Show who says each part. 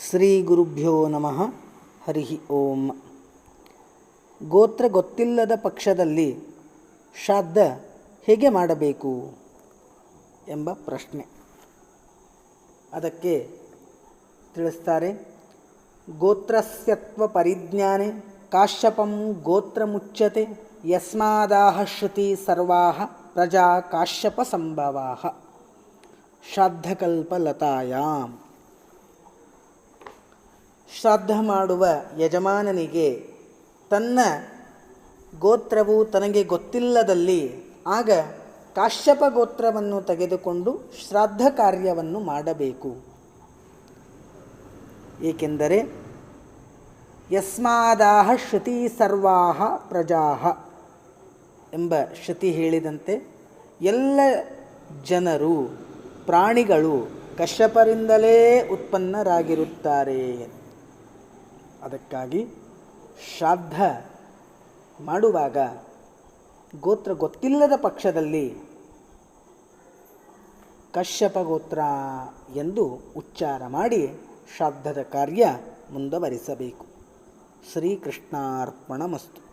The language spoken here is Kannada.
Speaker 1: ಶ್ರೀ ಗುರುಭ್ಯೋ ನಮಃ. ಹರಿ ಓಂ. ಗೋತ್ರ ಗೊತ್ತಿಲ್ಲದ ಪಕ್ಷದಲ್ಲಿ ಶ್ರಾದ್ದ ಹೇಗೆ ಮಾಡಬೇಕು ಎಂಬ ಪ್ರಶ್ನೆ. ಅದಕ್ಕೆ ತಿಳಿಸ್ತಾರೆ, ಗೋತ್ರಸ್ಯತ್ವ ಪರಿಜ್ಞಾನೆ ಕಾಶ್ಯಪಂ ಗೋತ್ರ ಮುಚ್ಚತೆ ಯಸ್ಮಾದಾಹ ಶ್ರುತಿ ಸರ್ವಾ ಪ್ರಜಾ ಕಾಶ್ಯಪ ಸಂಭವಾ ಶ್ರಾದ್ದಕಲ್ಪಲತಾಯಾಮ್ ಶ್ರಾದ್ದ ಮಾಡುವ ಯಜಮಾನನಿಗೆ ತನ್ನ ಗೋತ್ರವು ತನಗೆ ಗೊತ್ತಿಲ್ಲದಲ್ಲಿ ಆಗ ಕಾಶ್ಯಪ ಗೋತ್ರವನ್ನು ತೆಗೆದುಕೊಂಡು ಶ್ರಾದ್ದ ಕಾರ್ಯವನ್ನು ಮಾಡಬೇಕು. ಏಕೆಂದರೆ ಯಸ್ಮಾದಾಹ ಶ್ರುತಿ ಸರ್ವಾಹ ಪ್ರಜಾಹ ಎಂಬ ಶ್ರುತಿ ಹೇಳಿದಂತೆ ಎಲ್ಲ ಜನರು, ಪ್ರಾಣಿಗಳು ಕಶ್ಯಪರಿಂದಲೇ ಉತ್ಪನ್ನರಾಗಿರುತ್ತಾರೆ. ಅದಕ್ಕಾಗಿ ಶ್ರಾದ್ದ ಮಾಡುವಾಗ ಗೋತ್ರ ಗೊತ್ತಿಲ್ಲದ ಪಕ್ಷದಲ್ಲಿ ಕಶ್ಯಪ ಗೋತ್ರ ಎಂದು ಉಚ್ಚಾರ ಮಾಡಿ ಶ್ರಾದ್ದದ ಕಾರ್ಯ ಮುಂದುವರಿಸಬೇಕು. ಶ್ರೀಕೃಷ್ಣಾರ್ಪಣಮಸ್ತು.